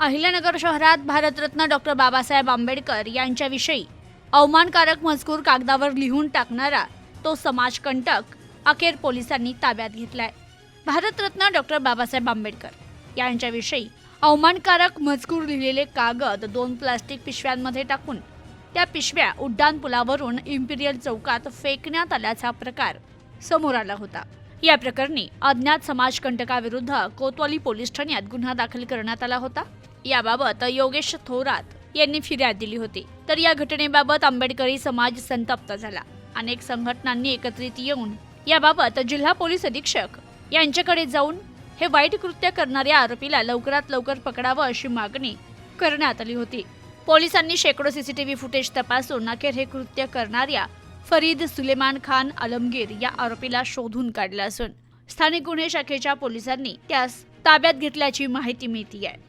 अहिल्यानगर शहरात भारतरत्न डॉक्टर बाबासाहेब आंबेडकर यांच्याविषयी अवमानकारक मजकूर कागदावर लिहून टाकणारा तो समाजकंटक अखेर पोलिसांनी ताब्यात घेतलाय. भारतरत्न डॉक्टर बाबासाहेब आंबेडकर यांच्याविषयी अवमानकारक मजकूर लिहिलेले कागद दोन प्लास्टिक पिशव्यांमध्ये टाकून त्या पिशव्या उड्डाणपुलावरून इम्पिरियल चौकात फेकण्यात आल्याचा प्रकार समोर आला होता. या प्रकरणी अज्ञात समाजकंटकाविरुद्ध कोतवाली पोलीस ठाण्यात गुन्हा दाखल करण्यात आला होता. याबाबत योगेश थोरात यांनी फिर्याद दिली होती. तर या घटनेबाबत आंबेडकरी समाज संतप्त झाला. अनेक संघटनांनी एकत्रित येऊन याबाबत जिल्हा पोलीस अधीक्षक यांच्याकडे जाऊन हे वाईट कृत्य करणाऱ्या आरोपीला लवकरात लवकर पकडावं अशी मागणी करण्यात आली होती. पोलिसांनी शेकडो सीसीटीव्ही फुटेज तपासून अखेर हे कृत्य करणाऱ्या फरीद सुलेमान खान आलमगीर या आरोपीला शोधून काढलं असून स्थानिक गुन्हे शाखेच्या पोलिसांनी त्यास ताब्यात घेतल्याची माहिती मिळते आहे